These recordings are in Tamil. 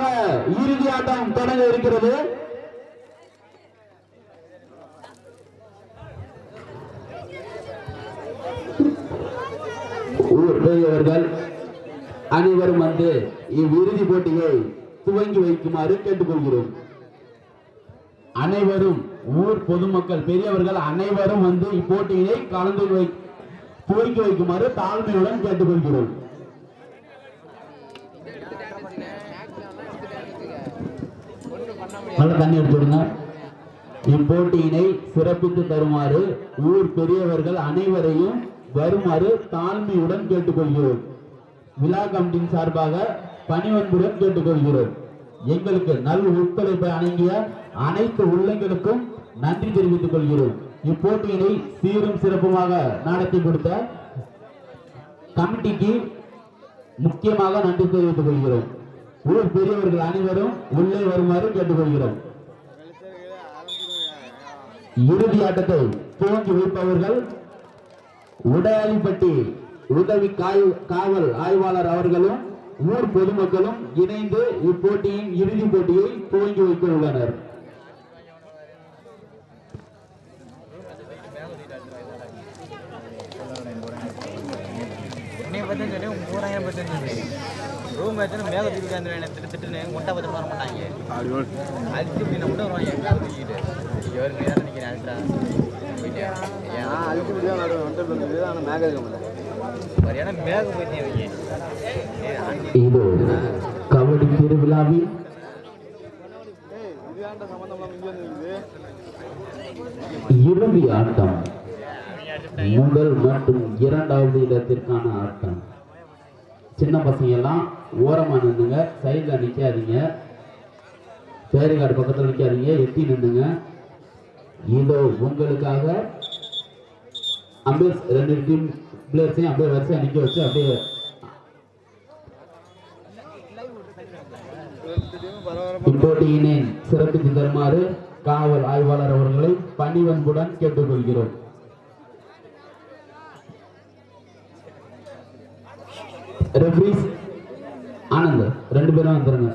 சிறப்பாக இறுதி ஆட்டம் தொடங்க இருக்கிறது. ஊர் பெரியவர்கள் அனைவரும் வந்து இவ்விறுதி போட்டியை துவங்கி வைக்குமாறு கேட்டுக்கொள்கிறோம். அனைவரும் ஊர் பொதுமக்கள் பெரியவர்கள் அனைவரும் வந்து இப்போட்டியை கலந்து வை துவக்கி வைக்குமாறு தாழ்மையுடன் கேட்டுக்கொள்கிறோம். நல்ல தண்ணி எடுத்துருங்க இப்போட்டியினை சிறப்பித்து தருமாறு ஊர் பெரியவர்கள் அனைவரையும் வருமாறு தாழ்மையுடன் கேட்டுக்கொள்கிறோம். விழா கமிட்டியின் சார்பாக பணிவன்புடன் கேட்டுக்கொள்கிறோம். எங்களுக்கு நல் ஒத்துழைப்பை அணங்கிய அனைத்து உள்ளங்களுக்கும் நன்றி தெரிவித்துக் கொள்கிறோம். இப்போட்டியினை சீரும் சிறப்புமாக நடத்தி கொடுத்த கமிட்டிக்கு முக்கியமாக நன்றி தெரிவித்துக் கொள்கிறோம். ஊர் பெரியவர்கள் அனைவரும் உள்ளே வருமாறு கேட்டுக்கொள்கிறோம். இறுதி ஆட்டத்தை துவங்கி வைப்பவர்கள் உடையாளிப்பட்டி உதவி காவல் ஆய்வாளர் அவர்களும் ஊர் பொதுமக்களும் இணைந்து இப்போட்டியின் இறுதி போட்டியை துவங்கி வைக்க உள்ளனர். என்னைய ரூம் வச்சுன்னு மேலே தூக்கி அந்த வேலை திட்டு திட்டுன்னு முட்டை பற்றி வர மாட்டாங்க. அடிச்சு இப்படி மட்டும் வருவாங்க. எங்கே தூக்கிட்டு இவருக்கு நேரம் நிற்கிறேன் அல்ட்ரா போயிட்டு. ஏன்? அழுத்தி முடியாது ஆனால் மேக இருக்க ஒரு இடம் மேக போயிட்டே வைங்க ஏய், ஆண்டி. இது கபடி திருவிழாவில் இறுதி ஆட்டம். முதல் மற்றும் இரண்டாவது இடத்திற்கான ஆட்டம். சின்ன பசங்க எல்லாம் ஓரமாக நின்றுங்க சைடில் நிற்காதீங்க பேரிகார்டு பக்கத்தில் நிற்காதீங்க எட்டி நின்றுங்க இதோ உங்களுக்காக அம்பேஸ் ரெண்டு டீம் பிளேயர்ஸையும் அப்படியே வரிசையாக நிற்க வச்சு அப்படியே இப்போட்டியினை சிறப்பித்து தருமாறு காவல் ஆய்வாளர் அவர்களை பணிவன்புடன் கேட்டுக்கொள்கிறோம். ரெஃப்ரீஸ் ஆனந்த் ரெண்டு பேரும் வந்துருங்க.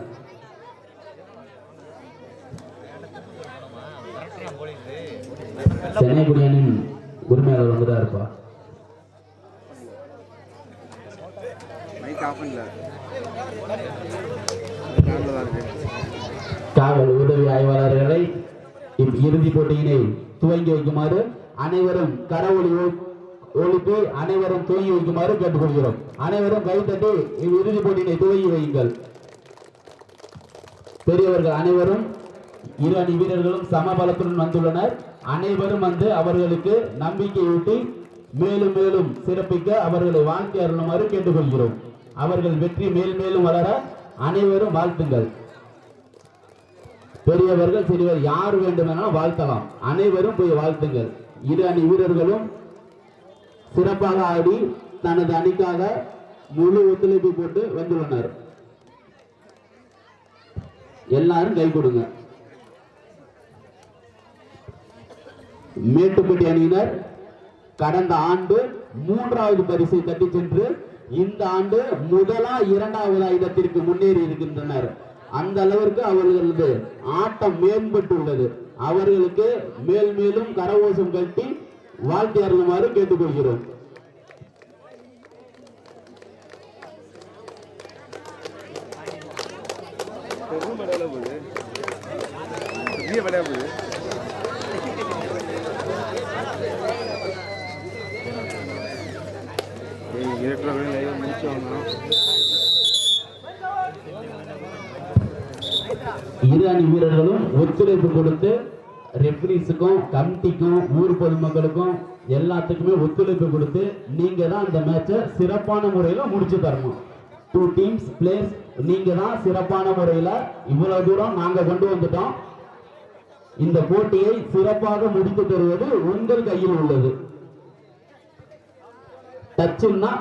சென்னை குடியானின் உரிமையாளர் வந்துட்டா இருப்பா. காவல் உதவி ஆய்வாளர்களை இறுதி போட்டியினை துவங்கி வைக்குமாறு அனைவரும் கரவொலி ஒழுப்பி அனைவரும் துவங்கி வைக்குமாறு கேட்டுக்கொள்கிறோம். அனைவரும் கைத்தட்டி இறுதி போட்டியினை துவங்கி வையுங்கள். பெரியவர்கள் அனைவரும் இரு அணி வீரர்களும் சமபலத்துடன் வந்துள்ளனர். அனைவரும் வந்து அவர்களுக்கு நம்பிக்கையூட்டி மேலும் மேலும் சிறப்பிக்க அவர்களை வாழ்க்கை அருளுமாறு கேட்டுக்கொள்கிறோம். அவர்கள் வெற்றி மேல் மேலும் வளர அனைவரும் வாழ்த்துங்கள். பெரியவர்கள் சிறியவர் யார் வேண்டுமானாலும் வாழ்த்தலாம். அனைவரும் போய் வாழ்த்துங்கள். இரு அணி வீரர்களும் சிறப்பாக ஆடி தனது அணிக்காக முழு ஒத்துழைப்பு போட்டு வந்துள்ளனர் எல்லாரும் கை கொடுங்க. மேட்டுப்பட்டி அணியினர் கடந்த ஆண்டு மூன்றாவது பரிசை தட்டி சென்று இந்த ஆண்டு முதலா இரண்டாவதா இடத்திற்கு முன்னேறி இருக்கின்றனர். அந்த அளவிற்கு அவர்களது ஆட்டம் மேம்பட்டுள்ளது அவர்களுக்கு மேல் மேலும் கரகோஷம் கட்டி வாழ்த்தி அருளுமாறு கேட்டுக்கொள்கிறோம். இரு அணி வீரர்களும் ஒத்துழைப்பு கொடுத்து ரெஃப்ரிஸுக்கும் கமிட்டிக்கும் ஊர் பொதுமக்களுக்கும் எல்லாத்துக்குமே ஒத்துழைப்பு கொடுத்து நீங்க தான் இந்த மேட்சை சிறப்பான முறையில் முடிச்சு தரணும். டூ டீம்ஸ் பிளேயர்ஸ் நீங்க தான் சிறப்பான முறையில் இவ்வளவு தூரம் நாங்க கொண்டு வந்துட்டோம். இந்த போட்டியை சிறப்பாக முடித்து தருவது உங்கள் கையில் உள்ளது. டச்சுன்னா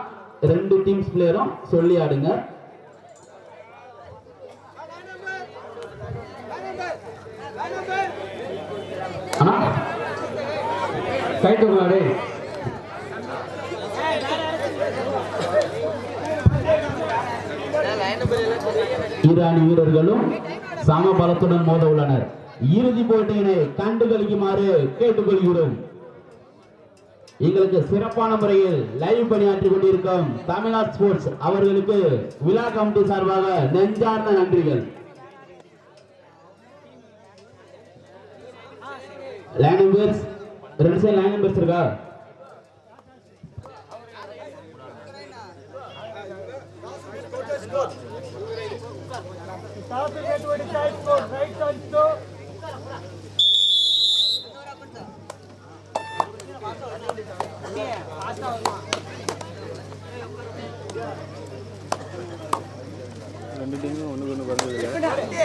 ரெண்டு டீம்ஸ் பிளேயரும் சொல்லி ஆடுங்க அண்ணா வீரர்களும் சம பலத்துடன் மோத உள்ளனர் இறுதி போட்டியினை கண்டு கழிக்குமாறு கேட்டுக்கொள்கிறோம். எங்களுக்கு சிறப்பான முறையில் லைவ் பணியாற்றி கொண்டிருக்கும் தமிழ்நாடு ஸ்போர்ட்ஸ் அவர்களுக்கு விழா கமிட்டி சார்பாக நெஞ்சார்ந்த நன்றிகள். லைன் நம்பர்ஸ் ரெண்டு சைடு லைன் நம்பர்ஸ் இருக்கா? ரெண்டு டீமும் ஒன்று ஒன்று குறைஞ்சதில்ல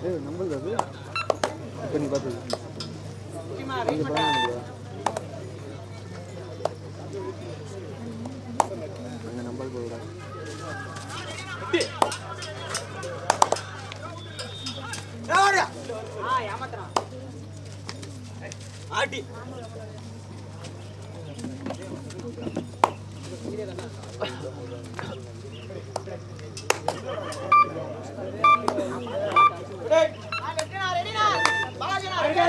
எப்படி இருக்குதா ஏய் ஏய் சொன்னீங்க நம்பல் நம்பல்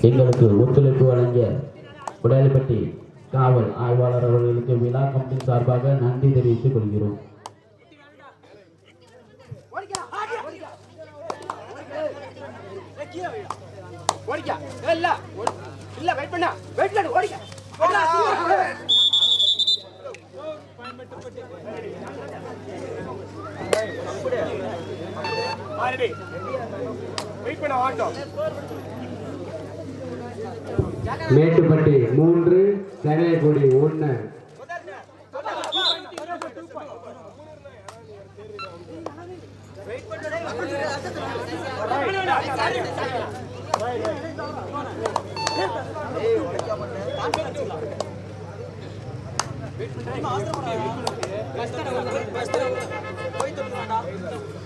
எங்களுக்கு ஒத்துழைப்பு வழங்கிய உடையப்பட்டி காவல் ஆய்வாளர் அவர்களுக்கு விழா கம்பெனி சார்பாக நன்றி தெரிவித்துக் கொள்கிறோம். வெயிட் பண்ண ஆட்டோ. மேட்டுப்பட்டி மூன்று சென்னைக்குடி ஒன்று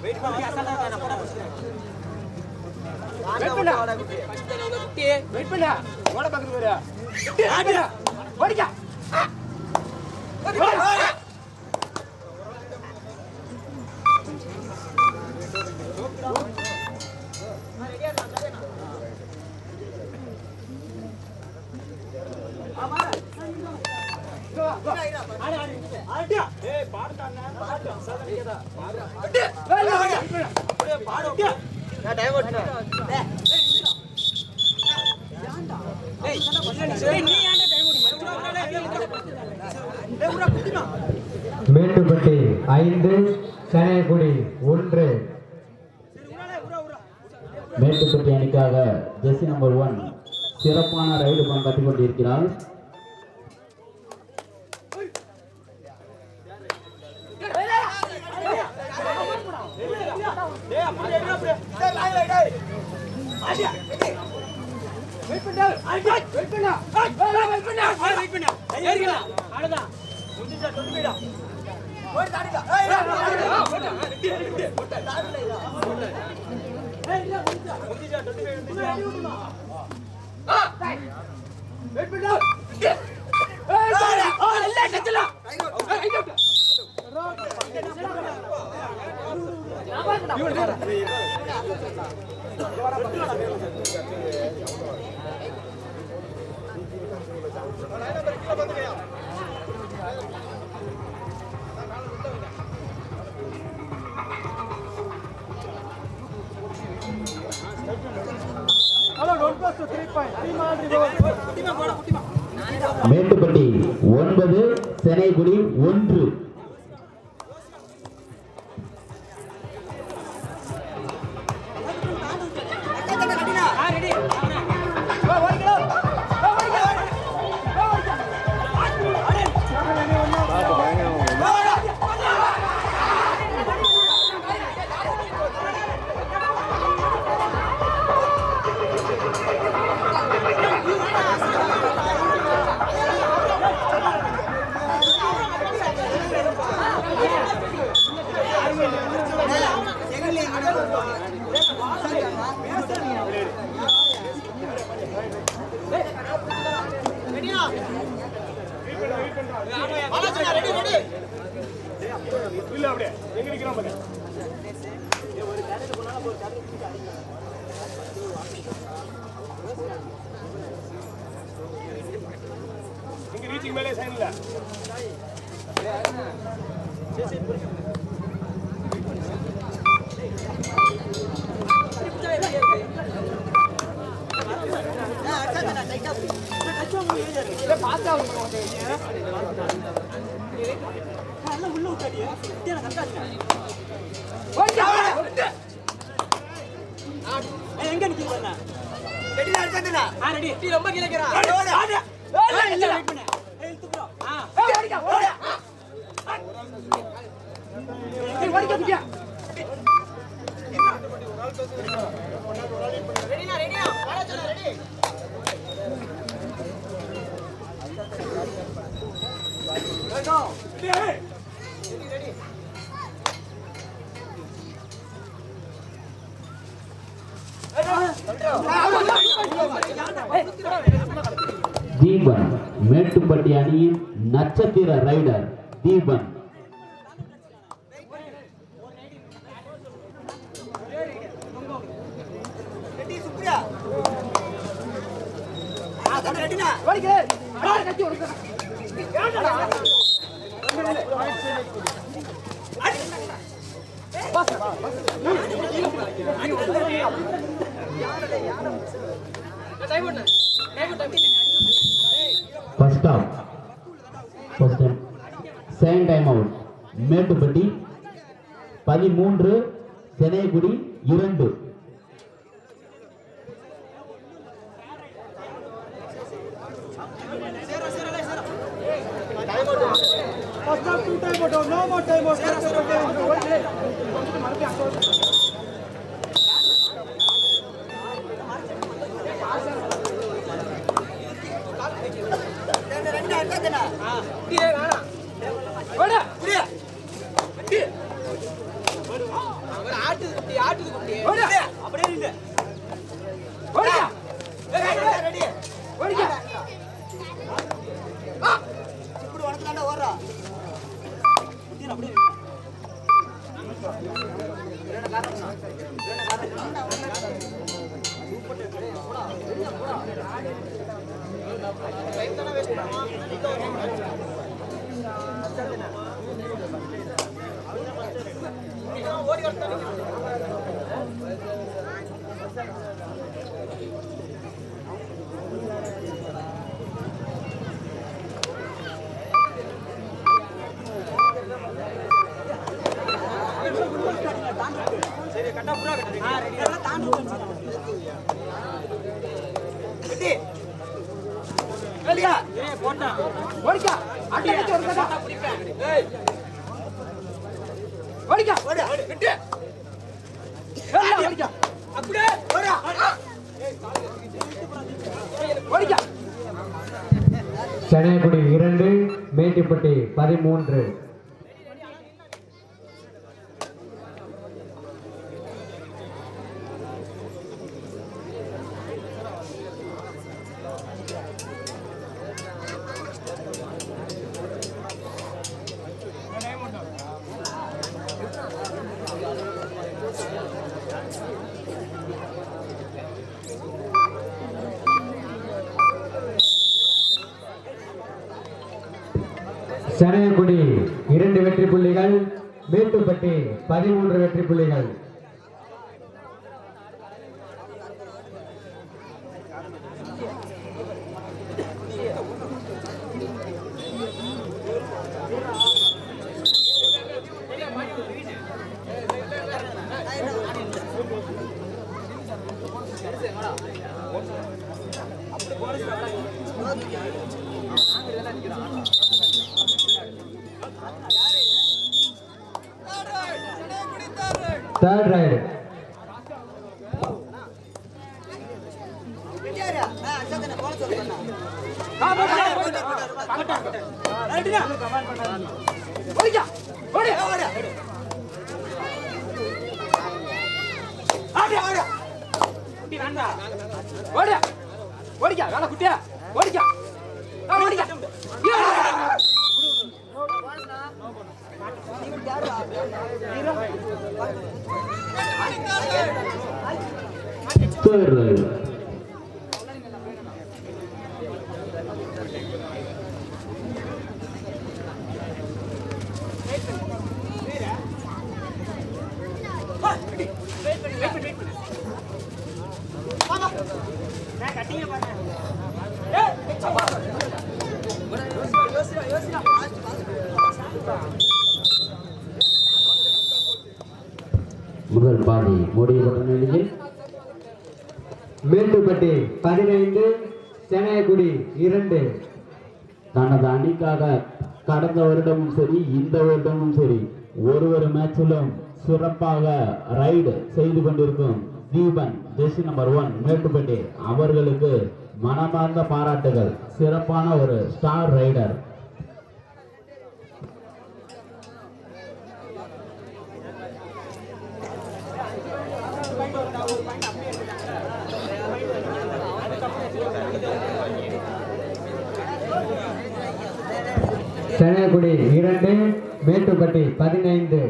வெயிட் பண்ணா வெயிட் பண்ண. ஓட பக்கத்து வர ஆட்டோ ஓடிக்க மேட்டுப்பட்டி ஐந்து சென்னைக்குடி ஒன்று மேட்டுப்பட்டி அணிக்காக ஜெர்சி நம்பர் ஒன் சிறப்பான ரைடு பணம் கட்டிக் கொண்டிருக்கிறார் Yeah, வெயிட் பண்ணு வெயிட் பண்ணு வெயிட் பண்ணு வெயிட் பண்ணு ஏறிக்கலாம் அவ்வளவுதான் முடிஞ்சா தொட்டு போய்டா ஓடி தாடிடா ஏய் வெயிட் ஒன்பது சென்னைகுடி ஒன்று. எங்க நிக்கிறீங்க ரெடி அடிச்சதுடா ஆ ரெடி நீ ரொம்ப கிளக்கிறா ஓடு ஆடு இல்ல வெயிட் பண்ணு ஏய் இழுத்து ஆ ஏய் ஓடிக்க ஓடு ஏய் ஓடிக்க பிடியா ரெடினா ரெடினா வாடா சொல்ல ரெடி தீபன் மேட்டுப்பட்டி அணியின் நட்சத்திர ரைடர் தீபன். ரெடினா ஓடிக்க ஆ கட்டி ஓடுங்க first half first time second time out Mettupatti பதிமூன்று சென்னைக்குடி இரண்டு. அவர் ஆட்டுது ஆட்டுது அப்படியே சென்னைக்குடி இரண்டு மேட்டுப்பட்டி பதிமூன்று. சென்னைக்குடி இரண்டு வெற்றி புள்ளிகள் மேட்டுப்பட்டி பதிமூன்று வெற்றி புள்ளிகள் தேர்ட் ரைடு ஓடிக்கா வேலை குட்டியா ஓடிக்கா ஆ, ஓடிக்கா தேர்ட் ரைடு முதல் பாதி மூடியப்பட்ட நிலையில் மேட்டுப்பட்டி பதினைந்து சென்னைக்குடி இரண்டு. தனது அணிக்காக கடந்த வருடமும் சரி இந்த வருடமும் சரி ஒரு ஒரு மேட்சிலும் சிறப்பாக ரைடு செய்து கொண்டிருக்கும் Deepan jersey number one Mettupatti. அவர்களுக்கு மனமார்ந்த பாராட்டுகள். சிறப்பான ஒரு ஸ்டார் ரைடர். சென்னைக்குடி இரண்டு மேட்டுப்பட்டி பதினைந்து.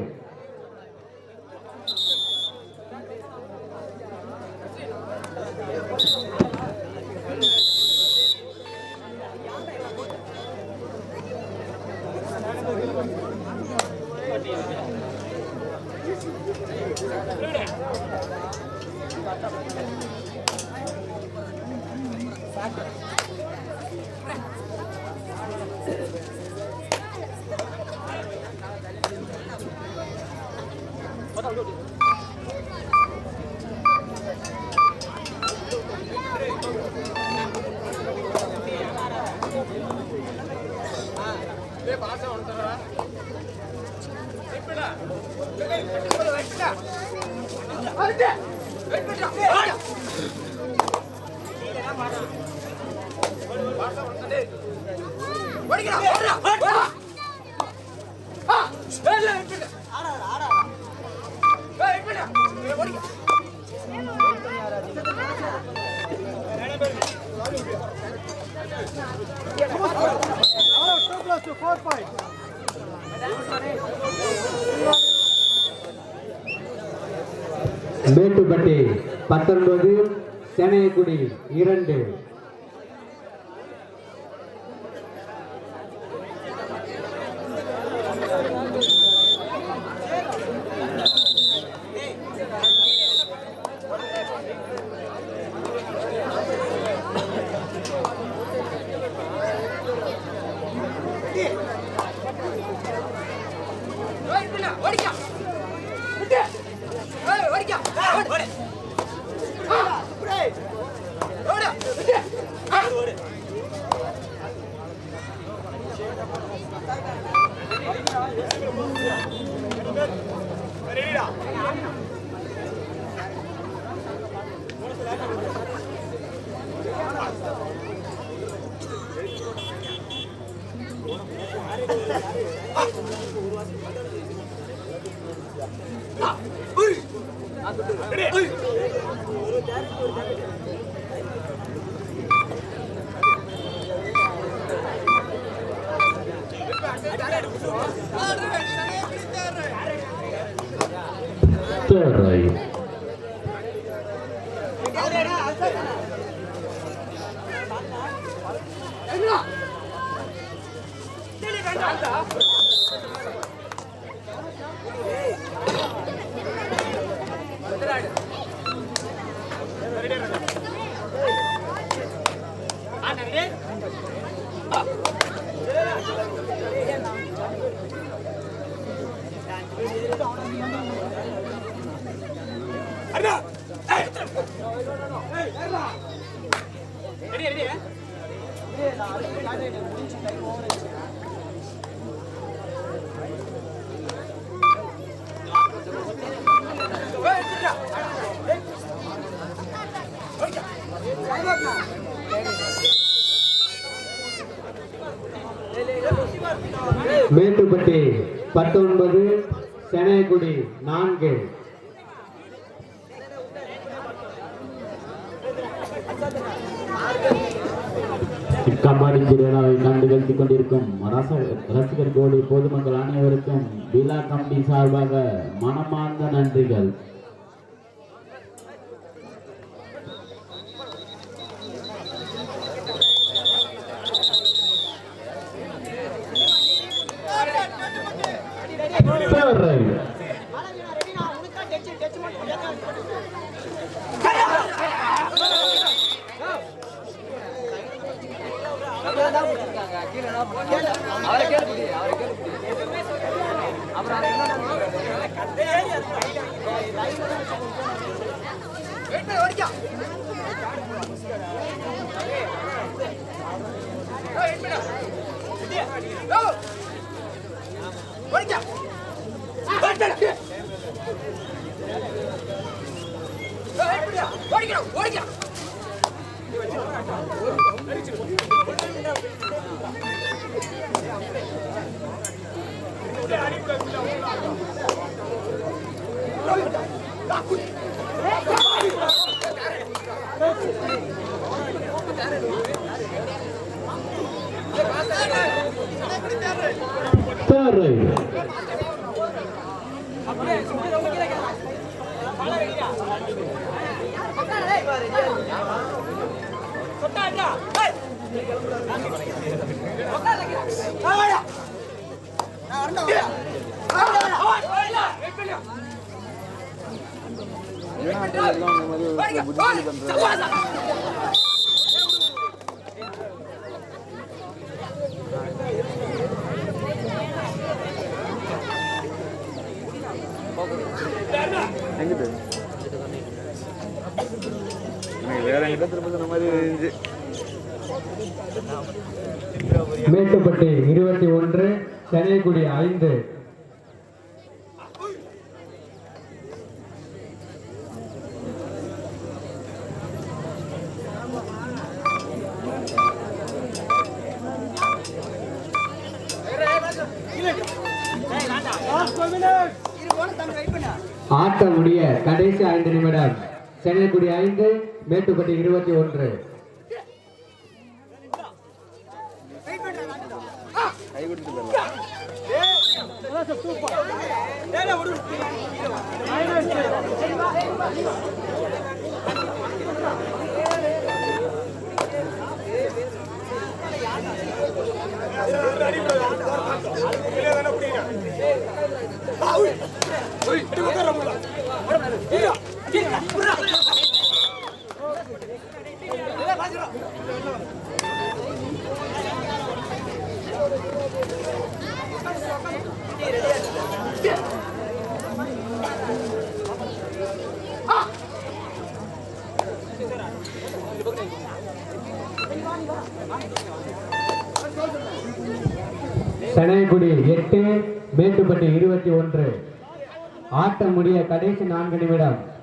மேட்டுப்பட்டி பத்தொன்பது சென்னைக்குடி இரண்டு. பத்தொன்பது சென்னைக்குடி நான்கு. இக்கபாடி திருவிழாவை கண்டு கழித்துக் கொண்டிருக்கும் ரசிகர் கோடி பொதுமக்கள் அனைவருக்கும் விழா கமிட்டி சார்பாக மனமார்ந்த நன்றிகள். Third right. அவரை கேள்வி அவரை கேள்வி அப்புறம் அவன் Third right. எல்லாம் இந்த மாதிரி ஒரு புத்திசாலி எங்கிட்டு எனக்கு வேற எங்கிட்ட திரும்ப சொன்ன மாதிரி இருந்துச்சு மேட்டுப்பட்டி இருபத்தி ஒன்று சென்னைக்குடி ஐந்து. காரைக்குடி ஐந்து மேட்டுப்பட்டி இருபத்தி ஒன்று. கை இருபத்தி ஒன்று. ஆட்டம் முடிய கடைசி நான்கு நிமிடம்.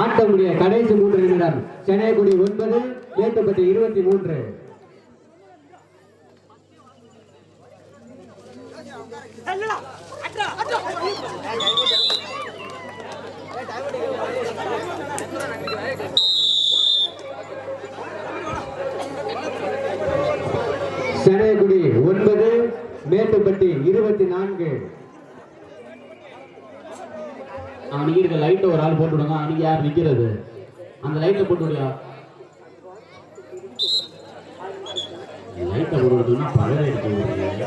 ஆட்டமுடைய கடைசி மூன்று நிமிடம். சென்னை கொடி ஒன்பது மேட்டுப்பட்டி இருபத்தி மூன்று. லைட் நிற்கிறது. அந்த லைட்டை போட்டு விடியா லைட்டை போட்டு விடுனா பழைய லைட் போடுறீங்க